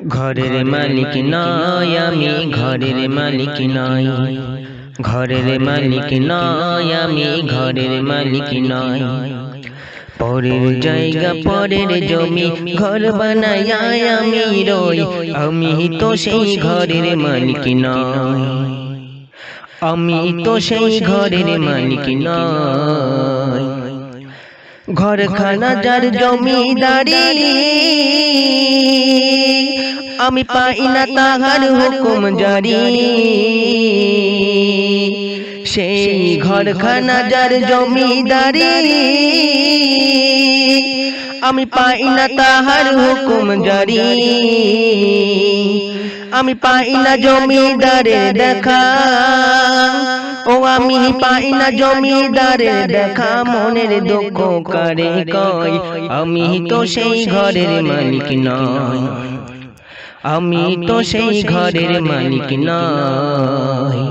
ঘরের মালিক নয় আমি ঘরের মালিক নয়। ঘরের মালিক নয় আমি ঘরের মালিক নয়। পরের জায়গা পরের জমি ঘর বানায় আমি রই। আমি তো সেই ঘরের মালিক নয়। আমি তো সেই ঘরের মালিক নয়। ঘরখানা যার জমিদারি আমি পাই না তাহার হুকুম জারি। সেই ঘরখানা যার জমিদারি। আমি পাই না তাহার হুকুম জারি। আমি পাই না জমিদারের দেখা। ও আমি পাই না জমিদারের দেখা। মনের দুঃখ করে কয়। আমি তো সেই ঘরের মালিক নয়। আমি তো সেই ঘরের মালিক নয়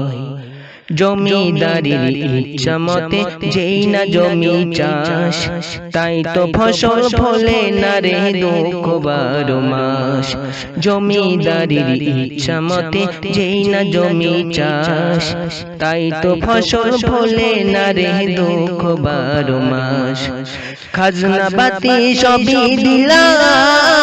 জমিদারির ইচ্ছা মতে যেই না জমি চাষ তাই তো ফসল ফলে না রে দুঃখ বারো মাস। জমিদারির ইচ্ছা মতে যেই না জমি চাষ তাই তো ফসল ফলে না রে দুঃখ বারো মাস। খাজনা বাতি সবই দিলাম।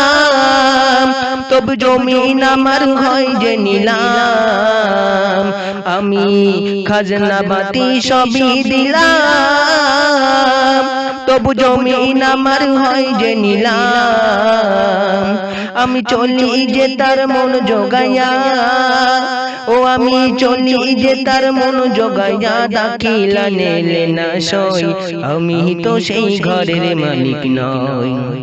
তবু জমিন আমার হয় যে নিলাম। আমি খাজনা বাতি সবই দিলাম। তবু জমিন আমার হয় যে নিলাম। আমি চলি যে তার মন জোগাইয়া। ও আমি চলি যে তার মন জোগাইয়া। দাখিলা নেলে না সই। আমি তো সেই ঘরের মালিক নয়